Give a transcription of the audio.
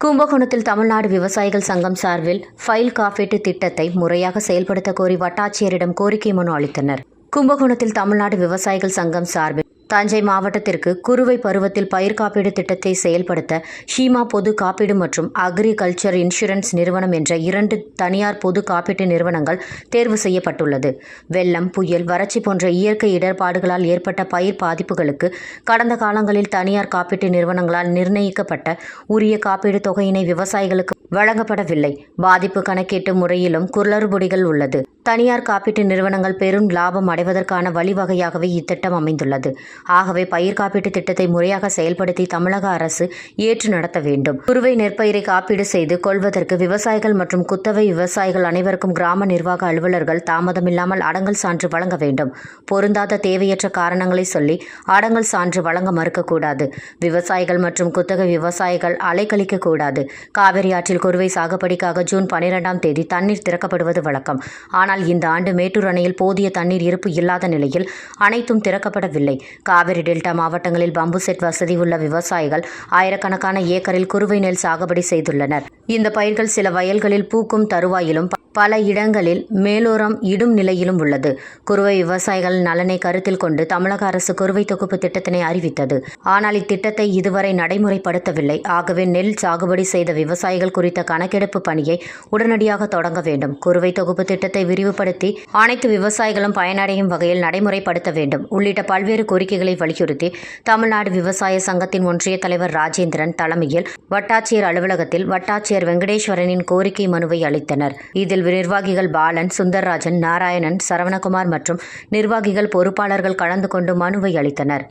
கும்பகோணத்தில் தமிழ்நாடு விவசாயிகள் சங்கம் சார்பில் ஃபைல் காப்பீட்டு திட்டத்தை முறையாக செயல்படுத்த கோரி வட்டாட்சியரிடம் கோரிக்கை மனு அளித்தனர். கும்பகோணத்தில் தமிழ்நாடு விவசாயிகள் சங்கம் சார்பில் தஞ்சை மாவட்டத்திற்கு குறுவை பருவத்தில் பயிர் காப்பீடு திட்டத்தை செயல்படுத்த ஷீமா பொது காப்பீடு மற்றும் அக்ரிகல்ச்சர் இன்சூரன்ஸ் நிறுவனம் என்ற இரண்டு தனியார் பொது காப்பீட்டு நிறுவனங்கள் தேர்வு செய்யப்பட்டுள்ளது. வெள்ளம் புயல் வறட்சி போன்ற இயற்கை இடர்பாடுகளால் ஏற்பட்ட பயிர் பாதிப்புகளுக்கு கடந்த காலங்களில் தனியார் காப்பீட்டு நிறுவனங்களால் நிர்ணயிக்கப்பட்ட உரிய காப்பீடு தொகையினை விவசாயிகளுக்கு வழங்கப்படவில்லை. பாதிப்பு கணக்கீட்டு முறையிலும் குளறுபடிகள் உள்ளது. தனியார் காப்பீட்டு நிறுவனங்கள் பெரும் லாபம் அடைவதற்கான வழிவகையாகவே இத்திட்டம் அமைந்துள்ளது. ஆகவே பயிர் காப்பீட்டு திட்டத்தை முறையாக செயல்படுத்தி தமிழக அரசு ஏற்று நடத்த வேண்டும். குறுவை நெற்பயிரை காப்பீடு செய்து கொள்வதற்கு விவசாயிகள் மற்றும் குத்தவை விவசாயிகள் அனைவருக்கும் கிராம நிர்வாக அலுவலர்கள் தாமதமில்லாமல் அடங்கல் சான்று வழங்க வேண்டும். பொருந்தாத தேவையற்ற காரணங்களை சொல்லி அடங்கல் சான்று வழங்க மறுக்கக்கூடாது. விவசாயிகள் மற்றும் குத்தகை விவசாயிகள் அலைக்கழிக்க கூடாது. காவிரி ஆற்றில் குறுவை சாகுபடிக்காக ஜூன் பனிரெண்டாம் தேதி தண்ணீர் திறக்கப்படுவது வழக்கம். ஆனால் இந்த ஆண்டு மேட்டூர் அணையில் போதிய தண்ணீர் இருப்பு இல்லாத நிலையில் அனைத்தும் திறக்கப்படவில்லை. காவிரி டெல்டா மாவட்டங்களில் பம்பு செட் வசதி உள்ள விவசாயிகள் ஆயிரக்கணக்கான ஏக்கரில் குறுவை நெல் சாகுபடி செய்துள்ளனர். இந்த பயிர்கள் சில வயல்களில் பூக்கும் தருவாயிலும் பல இடங்களில் மேலோரம் இடும் நிலையிலும் உள்ளது. குறுவை விவசாயிகள் நலனை கருத்தில் கொண்டு தமிழக அரசு குறுவை தொகுப்பு திட்டத்தினை அறிவித்தது. ஆனால் இத்திட்டத்தை இதுவரை நடைமுறைப்படுத்தவில்லை. ஆகவே நெல் சாகுபடி செய்த விவசாயிகள் குறித்த கணக்கெடுப்பு பணியை உடனடியாக தொடங்க வேண்டும். குறுவை தொகுப்பு திட்டத்தை விரிவுபடுத்தி அனைத்து விவசாயிகளும் பயனடையும் வகையில் நடைமுறைப்படுத்த வேண்டும். உள்ளிட்ட பல்வேறு கோரிக்கைகளை வலியுறுத்தி தமிழ்நாடு விவசாய சங்கத்தின் ஒன்றிய தலைவர் ராஜேந்திரன் தலைமையில் வட்டாட்சியர் அலுவலகத்தில் வட்டாட்சியர் வெங்கடேஸ்வரனின் கோரிக்கை மனுவை அளித்தனர். இதில் நிர்வாகிகள் பாலன் சுந்தர்ராஜன் நாராயணன் சரவணகுமார் மற்றும் நிர்வாகிகள் பொறுப்பாளர்கள் கலந்து கொண்டு மனுவை அளித்தனர்.